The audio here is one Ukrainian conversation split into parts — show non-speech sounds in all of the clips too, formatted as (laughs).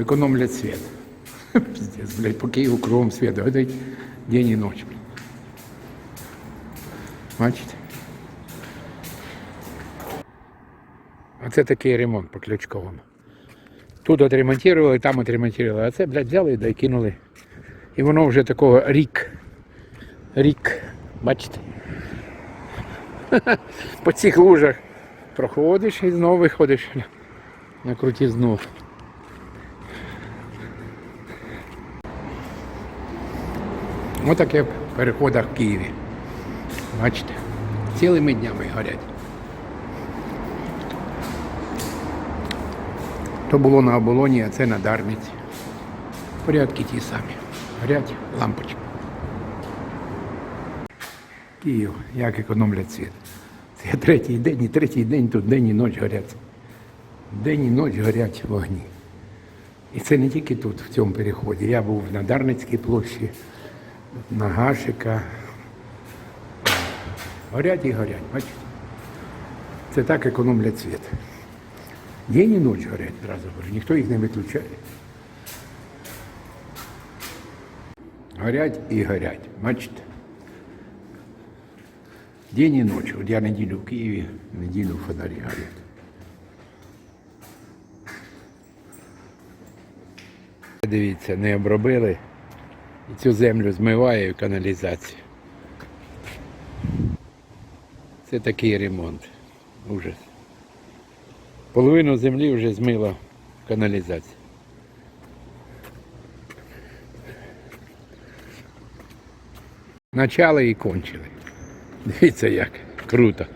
Економлять світ. (laughs) Пиздец, блядь, по Києву кругом світ горить день і ніч. блядь. Бачите? Оце такий ремонт по ключковому. Тут отремонтували, там отремонтували, а це, блядь, взяли да й кинули. І воно вже такого рік. Рік. Бачите? (laughs) По цих лужах проходиш і знову виходиш на- на крутізну. Отаке в переходах в Києві. Бачите? Цілими днями горять. То було на оболоні, а це на Дарниці. Порядки ті самі. Горять лампочки. Київ, як економлять світ. Це третій день, і третій день тут день і ніч горять. День і ніч горять вогні. І це не тільки тут, в цьому переході. Я був на Дарницькій площі, на Гашика. Горять і горять, бачите? Це так економлять світ. День і ніч горять, одразу говорю, ніхто їх не виключає. Горять і горять, бачите? День і ніч. От я неділю в Києві, неділю в фонарі горять. Дивіться, не обробили. І цю землю змиває в каналізацію. Це такий ремонт. Ужас. Половину землі вже змила в каналізацію. Начали і кончили. Дивіться як. Круто.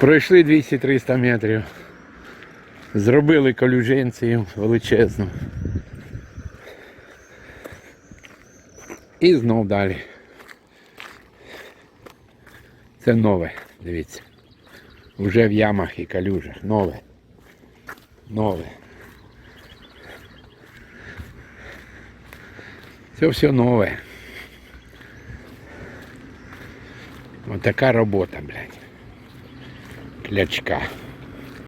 Пройшли 200-300 метрів. Зробили колюженцію величезну. І знов далі. Це нове, дивіться. Уже в ямах і калюжах. Нове. Нове. Це все нове. Ось така робота, блядь. Клячка.